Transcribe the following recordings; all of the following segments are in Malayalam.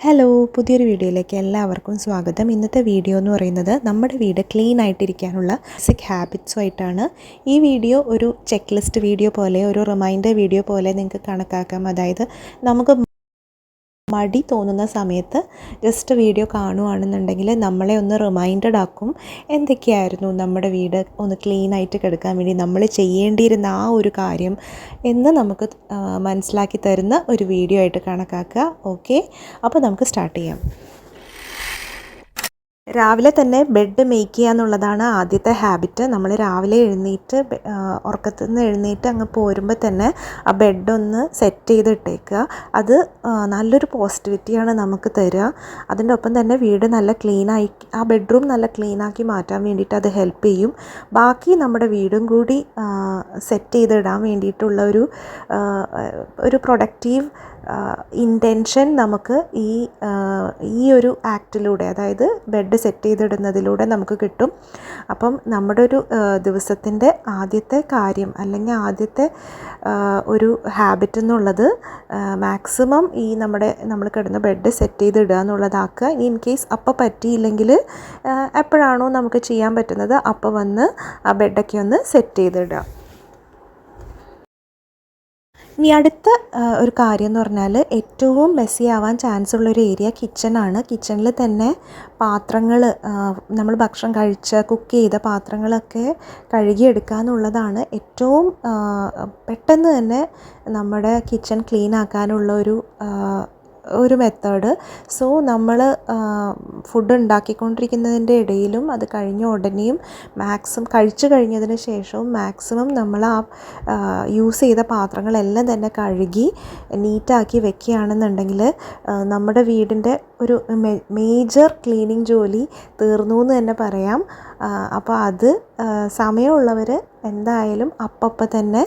ഹലോ പുതിയൊരു വീഡിയോയിലേക്ക് എല്ലാവർക്കും സ്വാഗതം. ഇന്നത്തെ വീഡിയോ എന്ന് പറയുന്നത് നമ്മുടെ വീട് ക്ലീൻ ആയിട്ടിരിക്കാനുള്ള ബേസിക് ഹാബിറ്റ്സുമായിട്ടാണ് ഈ വീഡിയോ ഒരു ചെക്ക് ലിസ്റ്റ് വീഡിയോ പോലെ ഒരു റിമൈൻഡർ വീഡിയോ പോലെ നിങ്ങൾക്ക് കണക്കാക്കാം. അതായത് നമുക്ക് മടി തോന്നുന്ന സമയത്ത് ജസ്റ്റ് വീഡിയോ കാണുകയാണെന്നുണ്ടെങ്കിൽ നമ്മളെ ഒന്ന് റിമൈൻഡഡ് ആക്കും. എന്തൊക്കെയായിരുന്നു നമ്മുടെ വീട്? ഒന്ന് ക്ലീൻ ആയിട്ട് കിടക്കാൻ വേണ്ടി നമ്മൾ ചെയ്യേണ്ടിയിരുന്ന ആ ഒരു കാര്യം എന്ന് നമുക്ക് മനസ്സിലാക്കി തരുന്ന ഒരു വീഡിയോ ആയിട്ട് കണക്കാക്കുക. ഓക്കെ അപ്പോൾ നമുക്ക് സ്റ്റാർട്ട് ചെയ്യാം. രാവിലെ തന്നെ ബെഡ് മേക്ക് ചെയ്യുക എന്നുള്ളതാണ് ആദ്യത്തെ ഹാബിറ്റ് നമ്മൾ രാവിലെ എഴുന്നേറ്റ് ഉറക്കത്തു നിന്ന് എഴുന്നേറ്റ് അങ്ങ് പോരുമ്പോൾ തന്നെ ആ ബെഡൊന്ന് സെറ്റ് ചെയ്തിട്ടേക്കുക അത് നല്ലൊരു പോസിറ്റിവിറ്റിയാണ് നമുക്ക് തരിക അതിന്റെ ഒപ്പം തന്നെ വീട് നല്ല ക്ലീനായി ആ ബെഡ്റൂം നല്ല ക്ലീനാക്കി മാറ്റാൻ വേണ്ടിയിട്ട് അത് ഹെൽപ്പ് ചെയ്യും. ബാക്കി നമ്മുടെ വീടും കൂടി സെറ്റ് ചെയ്തിടാൻ വേണ്ടിയിട്ടുള്ള ഒരു ഒരു പ്രൊഡക്റ്റീവ് ഇന്റൻഷൻ നമുക്ക് ഈ ഈ ഒരു ആക്റ്റിലൂടെ അതായത് ബെഡ് സെറ്റ് ചെയ്തിടുന്നതിലൂടെ നമുക്ക് കിട്ടും. അപ്പം നമ്മുടെ ഒരു ദിവസത്തിന്റെ ആദ്യത്തെ കാര്യം അല്ലെങ്കിൽ ആദ്യത്തെ ഒരു ഹാബിറ്റ് എന്നുള്ളത് മാക്സിമം ഈ നമ്മുടെ നമ്മൾ കിടന്ന് ബെഡ് സെറ്റ് ചെയ്തിടുക എന്നുള്ളതാക്കുക. ഇൻ കേസ് അപ്പോൾ പറ്റിയില്ലെങ്കിൽ എപ്പോഴാണോ നമുക്ക് ചെയ്യാൻ പറ്റുന്നത് അപ്പോൾ വന്ന് ആ ബെഡൊക്കെ ഒന്ന് സെറ്റ് ചെയ്തിടുക. ഇനി അടുത്ത ഒരു കാര്യം എന്ന് പറഞ്ഞാൽ ഏറ്റവും മെസ്സി ആവാൻ ചാൻസ് ഉള്ളൊരു ഏരിയ കിച്ചണാണ് കിച്ചണിൽ തന്നെ പാത്രങ്ങൾ നമ്മൾ ഭക്ഷണം കഴിച്ച കുക്ക് ചെയ്ത പാത്രങ്ങളൊക്കെ കഴുകിയെടുക്കുക എന്നുള്ളതാണ് ഏറ്റവും പെട്ടെന്ന് തന്നെ നമ്മുടെ കിച്ചൺ ക്ലീൻ ആക്കാനുള്ള ഒരു ഒരു മെത്തേഡ് സോ നമ്മൾ ഫുഡ് ഉണ്ടാക്കിക്കൊണ്ടിരിക്കുന്നതിന്റെ ഇടയിലും അത് കഴിഞ്ഞ ഉടനെയും മാക്സിമം കഴിച്ചു കഴിഞ്ഞതിന് ശേഷവും മാക്സിമം നമ്മൾ ആ യൂസ് ചെയ്ത പാത്രങ്ങളെല്ലാം തന്നെ കഴുകി നീറ്റാക്കി വെക്കുകയാണെന്നുണ്ടെങ്കിൽ നമ്മുടെ വീടിന്റെ ഒരു മേജർ ക്ലീനിങ് ജോലി തീർന്നു എന്ന് തന്നെ പറയാം. അപ്പോൾ അത് സമയമുള്ളവർ എന്തായാലും അപ്പപ്പം തന്നെ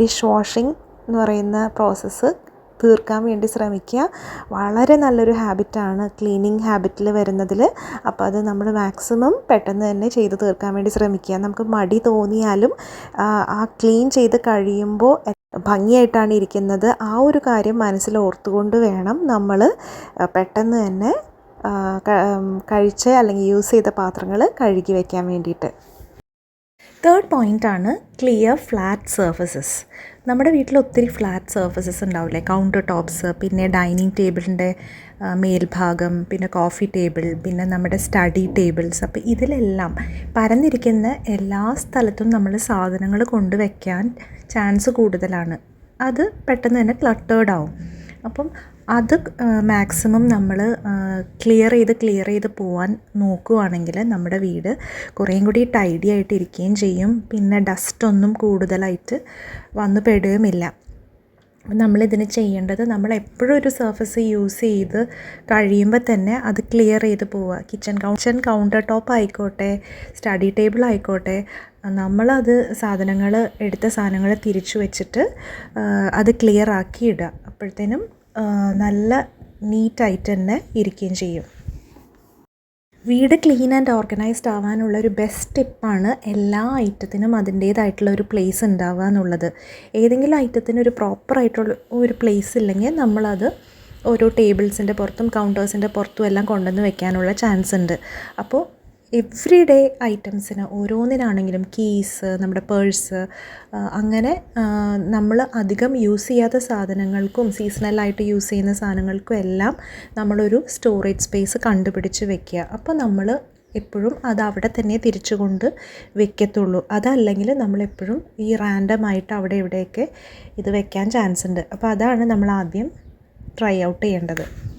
ഡിഷ് വാഷിംഗ് എന്ന് പറയുന്ന പ്രോസസ്സ് തീർക്കാൻ വേണ്ടി ശ്രമിക്കുക. വളരെ നല്ലൊരു ഹാബിറ്റാണ് ക്ലീനിങ് ഹാബിറ്റിൽ വരുന്നതിൽ. അപ്പോൾ അത് നമ്മൾ മാക്സിമം പെട്ടെന്ന് തന്നെ ചെയ്ത് തീർക്കാൻ വേണ്ടി ശ്രമിക്കുക. നമുക്ക് മടി തോന്നിയാലും ആ, ക്ലീൻ ചെയ്ത് കഴിയുമ്പോൾ ഭംഗിയായിട്ടാണ് ഇരിക്കുന്നത്. ആ ഒരു കാര്യം മനസ്സിൽ ഓർത്തുകൊണ്ട് വേണം നമ്മൾ പെട്ടെന്ന് തന്നെ കഴിച്ച അല്ലെങ്കിൽ യൂസ് ചെയ്ത പാത്രങ്ങൾ കഴുകി വയ്ക്കാൻ വേണ്ടിയിട്ട്. തേർഡ് പോയിന്റാണ് ക്ലിയർ ഫ്ലാറ്റ് സർഫസസ് നമ്മുടെ വീട്ടിൽ ഒത്തിരി ഫ്ലാറ്റ് സർഫസസ് ഉണ്ടാവില്ലേ? കൗണ്ടർ ടോപ്സ് പിന്നെ ഡൈനിങ് ടേബിളിന്റെ മേൽഭാഗം പിന്നെ കോഫി ടേബിൾ പിന്നെ നമ്മുടെ സ്റ്റഡി ടേബിൾസ് അപ്പോൾ ഇതിലെല്ലാം പരന്നിരിക്കുന്ന എല്ലാ സ്ഥലത്തും നമ്മൾ സാധനങ്ങൾ കൊണ്ടുവയ്ക്കാൻ ചാൻസ് കൂടുതലാണ്. അത് പെട്ടെന്ന് തന്നെ ക്ലട്ടേർഡ് ആവും. അപ്പം അത് മാക്സിമം നമ്മൾ ക്ലിയർ ചെയ്ത് ക്ലിയർ ചെയ്ത് പോവാൻ നോക്കുകയാണെങ്കിൽ നമ്മുടെ വീട് കുറേയും കൂടി ടൈഡി ആയിട്ട് ഇരിക്കുകയും ചെയ്യും. പിന്നെ ഡസ്റ്റൊന്നും കൂടുതലായിട്ട് വന്നു പെടുകയുമില്ല. അപ്പം നമ്മളിതിന് ചെയ്യേണ്ടത് നമ്മൾ എപ്പോഴും ഒരു സർഫസ് യൂസ് ചെയ്ത് കഴിയുമ്പോൾ തന്നെ അത് ക്ലിയർ ചെയ്ത് പോവുക. കിച്ചൺ കിച്ചൺ കൗണ്ടർ ടോപ്പ് ആയിക്കോട്ടെ സ്റ്റഡി ടേബിൾ ആയിക്കോട്ടെ നമ്മളത് സാധനങ്ങൾ എടുത്ത സാധനങ്ങൾ തിരിച്ചു വെച്ചിട്ട് അത് ക്ലിയർ ആക്കി ഇടുക. അപ്പോഴത്തേനും നല്ല നീറ്റായിട്ട് തന്നെ ഇരിക്കുകയും ചെയ്യും. വീട് ക്ലീൻ ആൻഡ് ഓർഗനൈസ്ഡ് ആവാനുള്ള ഒരു ബെസ്റ്റ് ടിപ്പാണ് എല്ലാ ഐറ്റത്തിനും അതിന്റേതായിട്ടുള്ള ഒരു പ്ലേസ് ഉണ്ടാവുക എന്നുള്ളത്. ഏതെങ്കിലും ഐറ്റത്തിന് ഒരു പ്രോപ്പർ ആയിട്ടുള്ള ഒരു പ്ലേസ് ഇല്ലെങ്കിൽ നമ്മളത് ഓരോ ടേബിൾസിന്റെ പുറത്തും കൗണ്ടേഴ്സിന്റെ പുറത്തും എല്ലാം കൊണ്ടുവന്ന് വെക്കാനുള്ള ചാൻസ് ഉണ്ട്. അപ്പോൾ എവ്രി ഡേ ഐറ്റംസിന് ഓരോന്നിനാണെങ്കിലും കീസ് നമ്മുടെ പേഴ്സ് അങ്ങനെ നമ്മൾ അധികം യൂസ് ചെയ്യാത്ത സാധനങ്ങൾക്കും സീസണലായിട്ട് യൂസ് ചെയ്യുന്ന സാധനങ്ങൾക്കും എല്ലാം നമ്മളൊരു സ്റ്റോറേജ് സ്പേസ് കണ്ടുപിടിച്ച് വെക്കുക. അപ്പോൾ നമ്മൾ എപ്പോഴും അത് അവിടെ തന്നെ തിരിച്ചു കൊണ്ട് വെക്കത്തുള്ളൂ. അതല്ലെങ്കിൽ നമ്മളെപ്പോഴും ഈ റാൻഡമായിട്ട് അവിടെ ഇവിടെയൊക്കെ ഇത് വെക്കാൻ ചാൻസ് ഉണ്ട്. അപ്പോൾ അതാണ് നമ്മൾ ആദ്യം ട്രൈ ഔട്ട് ചെയ്യേണ്ടത്.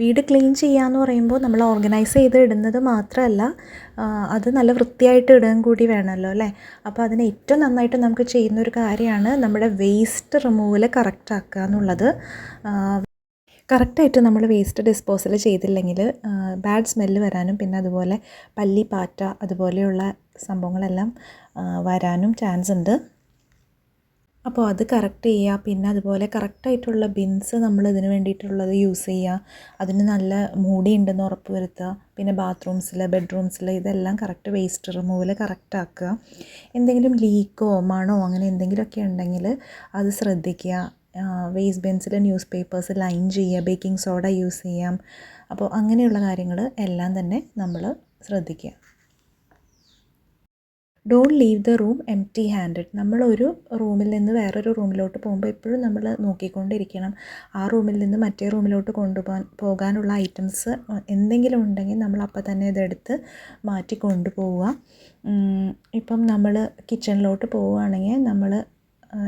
വീട് ക്ലീൻ ചെയ്യാന്ന് പറയുമ്പോൾ നമ്മൾ ഓർഗനൈസ് ചെയ്ത് ഇടുന്നത് മാത്രമല്ല അത് നല്ല വൃത്തിയായിട്ട് ഇടുകയും കൂടി വേണമല്ലോ അല്ലേ? അപ്പോൾ അതിന് ഏറ്റവും നന്നായിട്ട് നമുക്ക് ചെയ്യുന്ന ഒരു കാര്യമാണ് നമ്മുടെ വേസ്റ്റ് റിമൂവൽ കറക്റ്റ് ആക്കുക എന്നുള്ളത്. കറക്റ്റായിട്ട് നമ്മൾ വേസ്റ്റ് ഡിസ്പോസൽ ചെയ്തില്ലെങ്കിൽ ബാഡ് സ്മെല്ല് വരാനും പിന്നെ അതുപോലെ പല്ലി പാറ്റ അതുപോലെയുള്ള സംഭവങ്ങളെല്ലാം വരാനും ചാൻസ് ഉണ്ട്. അപ്പോൾ അത് കറക്റ്റ് ചെയ്യുക. പിന്നെ അതുപോലെ കറക്റ്റായിട്ടുള്ള ബിൻസ് നമ്മൾ ഇതിന് വേണ്ടിയിട്ടുള്ളത് യൂസ് ചെയ്യുക. അതിന് നല്ല മൂടി ഉണ്ടെന്ന് ഉറപ്പ് വരുത്തുക. പിന്നെ ബാത്റൂംസിൽ ബെഡ്റൂംസിൽ ഇതെല്ലാം കറക്റ്റ് വേസ്റ്റ് റിമൂവൽ കറക്റ്റ് ആക്കുക. എന്തെങ്കിലും ലീക്കോ മണോ അങ്ങനെ എന്തെങ്കിലുമൊക്കെ ഉണ്ടെങ്കിൽ അത് ശ്രദ്ധിക്കുക. വേസ്റ്റ് ബെൻസിൽ ന്യൂസ് പേപ്പേഴ്സ് ലൈൻ ചെയ്യുക. ബേക്കിംഗ് സോഡ യൂസ് ചെയ്യാം. അപ്പോൾ അങ്ങനെയുള്ള കാര്യങ്ങൾ എല്ലാം തന്നെ നമ്മൾ ശ്രദ്ധിക്കുക. Don't leave the room empty handed നമ്മളൊരു റൂമിൽ നിന്ന് വേറൊരു റൂമിലോട്ട് പോകുമ്പോൾ എപ്പോഴും നമ്മൾ നോക്കിക്കൊണ്ടിരിക്കണം. ആ റൂമിൽ നിന്ന് മറ്റേ റൂമിലോട്ട് കൊണ്ടുപോകാൻ പോകാനുള്ള ഐറ്റംസ് എന്തെങ്കിലും ഉണ്ടെങ്കിൽ നമ്മൾ അപ്പം തന്നെ ഇതെടുത്ത് മാറ്റി കൊണ്ടുപോവുക. ഇപ്പം നമ്മൾ കിച്ചണിലോട്ട് പോവുകയാണെങ്കിൽ നമ്മൾ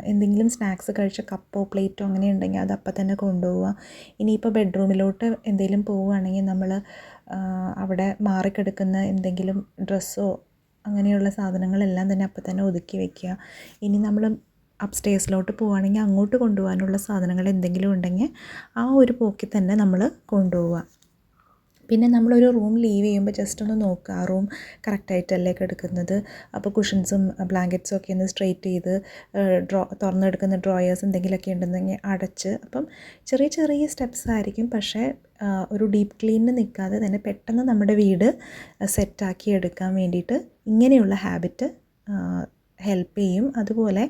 എന്തെങ്കിലും സ്നാക്സ് കഴിച്ച കപ്പോ പ്ലേറ്റോ അങ്ങനെ ഉണ്ടെങ്കിൽ അത് അപ്പം തന്നെ കൊണ്ടുപോവുക. ഇനിയിപ്പോൾ ബെഡ്റൂമിലോട്ട് എന്തെങ്കിലും പോവുകയാണെങ്കിൽ നമ്മൾ അവിടെ മാറിക്കിടക്കുന്ന എന്തെങ്കിലും ഡ്രസ്സോ അങ്ങനെയുള്ള സാധനങ്ങളെല്ലാം തന്നെ അപ്പം തന്നെ ഒതുക്കി വയ്ക്കുക ഇനി നമ്മൾ അപ്സ്റ്റേഴ്സിലോട്ട് പോവുകയാണെങ്കിൽ അങ്ങോട്ട് കൊണ്ടുപോകാനുള്ള സാധനങ്ങൾ എന്തെങ്കിലും ഉണ്ടെങ്കിൽ ആ ഒരു പോക്കിൽ തന്നെ നമ്മൾ കൊണ്ടുപോവുക. പിന്നെ നമ്മളൊരു റൂം ലീവ് ചെയ്യുമ്പോൾ ജസ്റ്റ് ഒന്ന് നോക്കുക. ആ റൂം കറക്റ്റായിട്ടല്ലേ കിടക്കുന്നത്? അപ്പോൾ കുഷൻസും ബ്ലാങ്കറ്റ്സും ഒക്കെ ഒന്ന് സ്ട്രെയിറ്റ് ചെയ്ത് ഡ്രോ തുറന്നെടുക്കുന്ന ഡ്രോയേഴ്സ് എന്തെങ്കിലുമൊക്കെ ഉണ്ടെന്നെങ്കിൽ അടച്ച് അപ്പം ചെറിയ ചെറിയ സ്റ്റെപ്സ് ആയിരിക്കും. പക്ഷേ ഒരു ഡീപ്പ് ക്ലീനിന് നിൽക്കാതെ തന്നെ പെട്ടെന്ന് നമ്മുടെ വീട് സെറ്റാക്കി എടുക്കാൻ വേണ്ടിയിട്ട് ഇങ്ങനെയുള്ള ഹാബിറ്റ് ഹെൽപ്പ് ചെയ്യും. അതുപോലെ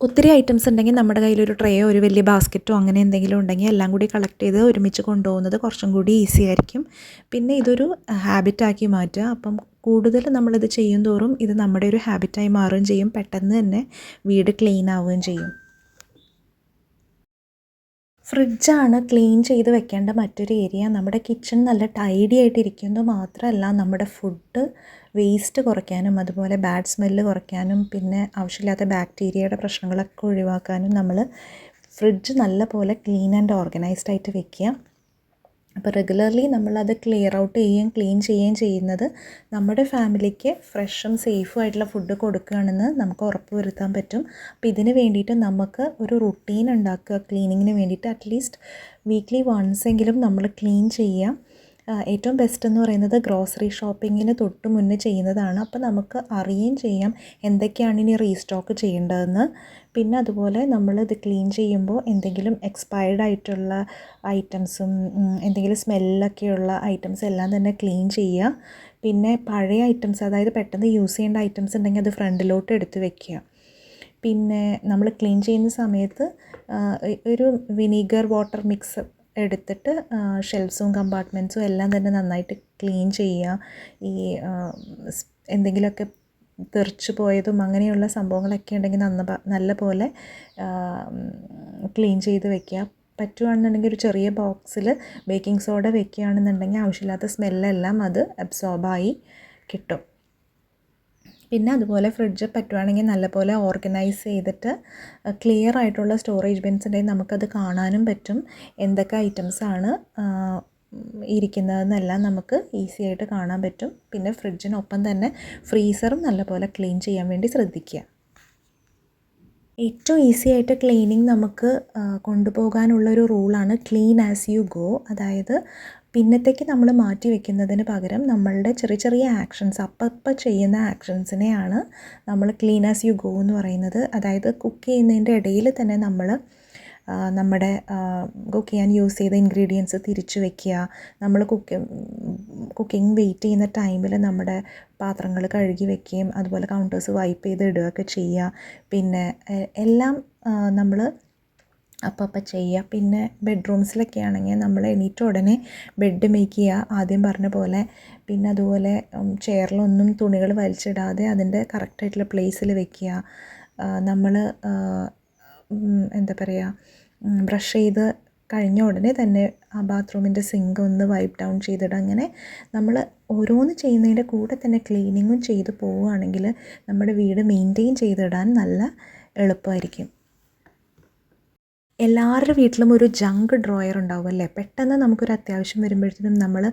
ഒത്തിരി ഐറ്റംസ് ഉണ്ടെങ്കിൽ നമ്മുടെ കയ്യിൽ ഒരു ട്രേയോ ഒരു വലിയ ബാസ്ക്കറ്റോ അങ്ങനെ എന്തെങ്കിലും ഉണ്ടെങ്കിൽ എല്ലാം കൂടി കളക്ട് ചെയ്ത് ഒരുമിച്ച് കൊണ്ടുപോകുന്നത് കുറച്ചും കൂടി ഈസി ആയിരിക്കും. പിന്നെ ഇതൊരു ഹാബിറ്റാക്കി മാറ്റുക. അപ്പം കൂടുതൽ നമ്മളിത് ചെയ്യും തോറും ഇത് നമ്മുടെ ഒരു ഹാബിറ്റായി മാറുകയും ചെയ്യും. പെട്ടെന്ന് തന്നെ വീട് ക്ലീൻ ആവുകയും ചെയ്യും. ഫ്രിഡ്ജാണ് ക്ലീൻ ചെയ്ത് വെക്കേണ്ട മറ്റൊരു ഏരിയ. നമ്മുടെ കിച്ചൺ നല്ല ടൈഡി ആയിട്ടിരിക്കുന്നത് മാത്രമല്ല നമ്മുടെ ഫുഡ് വേസ്റ്റ് കുറയ്ക്കാനും അതുപോലെ ബാഡ് സ്മെല്ല് കുറയ്ക്കാനും പിന്നെ ആവശ്യമില്ലാത്ത ബാക്ടീരിയയുടെ പ്രശ്നങ്ങളൊക്കെ ഒഴിവാക്കാനും നമ്മൾ ഫ്രിഡ്ജ് നല്ല പോലെ ക്ലീൻ ആൻഡ് ഓർഗനൈസ്ഡ് ആയിട്ട് വെക്കുക. അപ്പോൾ റെഗുലർലി നമ്മളത് ക്ലിയർ ഔട്ട് ചെയ്യുകയും ക്ലീൻ ചെയ്യുകയും ചെയ്യുന്നത് നമ്മുടെ ഫാമിലിക്ക് ഫ്രഷും സേഫും ആയിട്ടുള്ള ഫുഡ് കൊടുക്കുകയാണെന്ന് നമുക്ക് ഉറപ്പ് വരുത്താൻ പറ്റും. അപ്പോൾ ഇതിന് വേണ്ടിയിട്ട് നമുക്ക് ഒരു റുട്ടീൻ ഉണ്ടാക്കുക ക്ലീനിങ്ങിന് വേണ്ടിയിട്ട് അറ്റ്ലീസ്റ്റ് വീക്ക്ലി വൺസ് എങ്കിലും നമ്മൾ ക്ലീൻ ചെയ്യുക. ഏറ്റവും ബെസ്റ്റ് എന്ന് പറയുന്നത് ഗ്രോസറി ഷോപ്പിങ്ങിന് തൊട്ട് മുന്നേ ചെയ്യുന്നതാണ്. അപ്പോൾ നമുക്ക് അറിയുകയും ചെയ്യാം എന്തൊക്കെയാണ് ഇനി റീസ്റ്റോക്ക് ചെയ്യേണ്ടതെന്ന്. പിന്നെ അതുപോലെ നമ്മൾ ഇത് ക്ലീൻ ചെയ്യുമ്പോൾ എന്തെങ്കിലും എക്സ്പയർഡ് ആയിട്ടുള്ള ഐറ്റംസും എന്തെങ്കിലും സ്മെല്ലൊക്കെയുള്ള ഐറ്റംസ് എല്ലാം തന്നെ ക്ലീൻ ചെയ്യുക. പിന്നെ പഴയ ഐറ്റംസ് അതായത് പെട്ടെന്ന് യൂസ് ചെയ്യേണ്ട ഐറ്റംസ് ഉണ്ടെങ്കിൽ അത് ഫ്രണ്ടിലോട്ട് എടുത്ത് വെക്കുക. പിന്നെ നമ്മൾ ക്ലീൻ ചെയ്യുന്ന സമയത്ത് ഒരു വിനീഗർ വാട്ടർ മിക്സ് എടുത്തിട്ട് ഷെൽഫ്സും കമ്പാർട്ട്മെന്റ്സും എല്ലാം തന്നെ നന്നായിട്ട് ക്ലീൻ ചെയ്യുക. ഈ എന്തെങ്കിലുമൊക്കെ തെറിച്ച് പോയതും അങ്ങനെയുള്ള സംഭവങ്ങളൊക്കെ ഉണ്ടെങ്കിൽ നന്ന നല്ല പോലെ ക്ലീൻ ചെയ്ത് വെക്കുക. പറ്റുകയാണെന്നുണ്ടെങ്കിൽ ഒരു ചെറിയ ബോക്സിൽ ബേക്കിംഗ് സോഡ വെക്കുകയാണെന്നുണ്ടെങ്കിൽ ആവശ്യമില്ലാത്ത സ്മെല്ലെല്ലാം അത് അബ്സോർബായി കിട്ടും. പിന്നെ അതുപോലെ ഫ്രിഡ്ജ് പറ്റുവാണെങ്കിൽ നല്ലപോലെ ഓർഗനൈസ് ചെയ്തിട്ട് ക്ലിയർ ആയിട്ടുള്ള സ്റ്റോറേജ് ബിൻസ് ഉണ്ടെങ്കിൽ നമുക്കത് കാണാനും പറ്റും. എന്തൊക്കെ ഐറ്റംസാണ് ഇരിക്കുന്നതെന്നെല്ലാം നമുക്ക് ഈസി ആയിട്ട് കാണാൻ പറ്റും. പിന്നെ ഫ്രിഡ്ജിനൊപ്പം തന്നെ ഫ്രീസറും നല്ലപോലെ ക്ലീൻ ചെയ്യാൻ വേണ്ടി ശ്രദ്ധിക്കുക. ഏറ്റവും ഈസി ആയിട്ട് ക്ലീനിങ് നമുക്ക് കൊണ്ടുപോകാനുള്ള കൊണ്ടുപോകാനുള്ളൊരു റൂളാണ് ക്ലീൻ ആസ് യു ഗോ അതായത് പിന്നത്തേക്ക് നമ്മൾ മാറ്റി വെക്കുന്നതിന് പകരം നമ്മളുടെ ചെറിയ ചെറിയ ആക്ഷൻസ് അപ്പപ്പം ചെയ്യുന്ന ആക്ഷൻസിനെയാണ് നമ്മൾ ക്ലീൻ ആസ് യു ഗോ എന്ന് പറയുന്നത്. അതായത് കുക്ക് ചെയ്യുന്നതിന്റെ ഇടയിൽ തന്നെ നമ്മൾ നമ്മുടെ കുക്ക് ചെയ്യാൻ യൂസ് ചെയ്ത ഇൻഗ്രീഡിയൻസ് തിരിച്ചു വയ്ക്കുക നമ്മൾ കുക്ക് കുക്കിംഗ് വെയിറ്റ് ചെയ്യുന്ന ടൈമിൽ നമ്മുടെ പാത്രങ്ങൾ കഴുകി വയ്ക്കുകയും അതുപോലെ കൗണ്ടേഴ്സ് വൈപ്പ് ചെയ്ത് ഇടുകയൊക്കെ ചെയ്യുക. പിന്നെ എല്ലാം നമ്മൾ അപ്പപ്പം അപ്പം ചെയ്യുക. പിന്നെ ബെഡ്റൂംസിലൊക്കെ ആണെങ്കിൽ നമ്മൾ എണീറ്റ ഉടനെ ബെഡ് മേക്ക് ചെയ്യുക. ആദ്യം പറഞ്ഞ പോലെ പിന്നെ അതുപോലെ ചെയറിലൊന്നും തുണികൾ വലിച്ചിടാതെ അതിന്റെ കറക്റ്റായിട്ടുള്ള പ്ലേസിൽ വെക്കുക. നമ്മൾ എന്താ പറയുക ബ്രഷ് ചെയ്ത് കഴിഞ്ഞ ഉടനെ തന്നെ ആ ബാത്റൂമിന്റെ സിങ്ക് ഒന്ന് വൈപ്പ് ഡൗൺ ചെയ്തിടുക അങ്ങനെ നമ്മൾ ഓരോന്ന് ചെയ്യുന്നതിന്റെ കൂടെ തന്നെ ക്ലീനിങ്ങും ചെയ്ത് പോവുകയാണെങ്കിൽ നമ്മുടെ വീട് മെയിന്റെയിൻ ചെയ്തിടാൻ നല്ല എളുപ്പമായിരിക്കും. എല്ലാവരുടെ വീട്ടിലും ഒരു ജങ്ക് ഡ്രോയർ ഉണ്ടാവും അല്ലേ പെട്ടെന്ന് നമുക്കൊരു അത്യാവശ്യം വരുമ്പോഴത്തേനും നമ്മൾ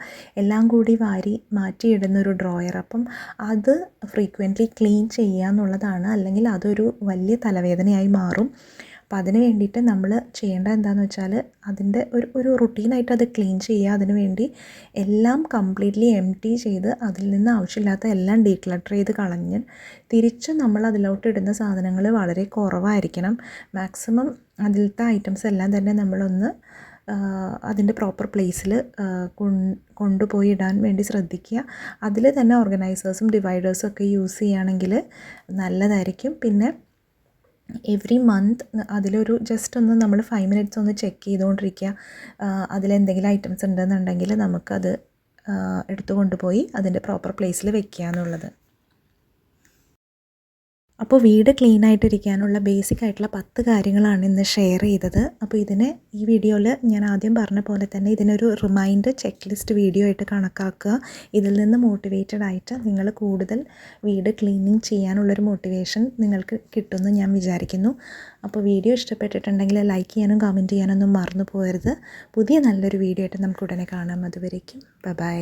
എല്ലാം കൂടി വാരി മാറ്റിയിടുന്ന ഒരു ഡ്രോയർ അപ്പം അത് ഫ്രീക്വന്റ്ലി ക്ലീൻ ചെയ്യുക എന്നുള്ളതാണ്. അല്ലെങ്കിൽ അതൊരു വലിയ തലവേദനയായി മാറും. അപ്പോൾ അതിന് വേണ്ടിയിട്ട് നമ്മൾ ചെയ്യേണ്ട എന്താണെന്ന് വെച്ചാൽ അതിന്റെ ഒരു ഒരു റുട്ടീനായിട്ട് അത് ക്ലീൻ ചെയ്യുക. അതിന് വേണ്ടി എല്ലാം കംപ്ലീറ്റ്ലി എം ടി ചെയ്ത് അതിൽ നിന്ന് ആവശ്യമില്ലാത്ത എല്ലാം ഡീക്ലട്ടർ ചെയ്ത് കളഞ്ഞ് തിരിച്ച് നമ്മൾ അതിലോട്ട് ഇടുന്ന സാധനങ്ങൾ വളരെ കുറവായിരിക്കണം. മാക്സിമം അതിലത്തെ ഐറ്റംസ് എല്ലാം തന്നെ നമ്മളൊന്ന് അതിന്റെ പ്രോപ്പർ പ്ലേസിൽ കൊണ്ടുപോയി ഇടാൻ വേണ്ടി ശ്രദ്ധിക്കുക. അതിൽ തന്നെ ഓർഗനൈസേഴ്സും ഡിവൈഡേഴ്സും ഒക്കെ യൂസ് ചെയ്യുകയാണെങ്കിൽ നല്ലതായിരിക്കും. പിന്നെ എവറി മന്ത് അതിലൊരു ജസ്റ്റ് ഒന്ന് നമ്മൾ ഫൈവ് മിനിറ്റ്സ് ഒന്ന് ചെക്ക് ചെയ്തുകൊണ്ടിരിക്കുക. അതിലെന്തെങ്കിലും ഐറ്റംസ് ഉണ്ടെന്നുണ്ടെങ്കിൽ നമുക്കത് എടുത്തു കൊണ്ടുപോയി അതിന്റെ പ്രോപ്പർ പ്ലേസിൽ വെക്കുക എന്നുള്ളത്. അപ്പോൾ വീട് ക്ലീൻ ആയിട്ടിരിക്കാനുള്ള ബേസിക് ആയിട്ടുള്ള പത്ത് കാര്യങ്ങളാണ് ഇന്ന് ഷെയർ ചെയ്തത്. അപ്പോൾ ഇതിന് ഈ വീഡിയോയിൽ ഞാൻ ആദ്യം പറഞ്ഞ പോലെ തന്നെ ഇതിനൊരു റിമൈൻഡർ ചെക്ക് ലിസ്റ്റ് വീഡിയോ ആയിട്ട് കണക്കാക്കുക. ഇതിൽ നിന്ന് മോട്ടിവേറ്റഡ് ആയിട്ട് നിങ്ങൾ കൂടുതൽ വീട് ക്ലീനിങ് ചെയ്യാനുള്ളൊരു മോട്ടിവേഷൻ നിങ്ങൾക്ക് കിട്ടുമെന്ന് ഞാൻ വിചാരിക്കുന്നു. അപ്പോൾ വീഡിയോ ഇഷ്ടപ്പെട്ടിട്ടുണ്ടെങ്കിൽ ലൈക്ക് ചെയ്യാനും കമന്റ് ചെയ്യാനൊന്നും മറന്നു പോകരുത്. പുതിയ നല്ലൊരു വീഡിയോ ആയിട്ട് നമുക്ക് ഉടനെ കാണാം. അതുവരേക്കും ബൈ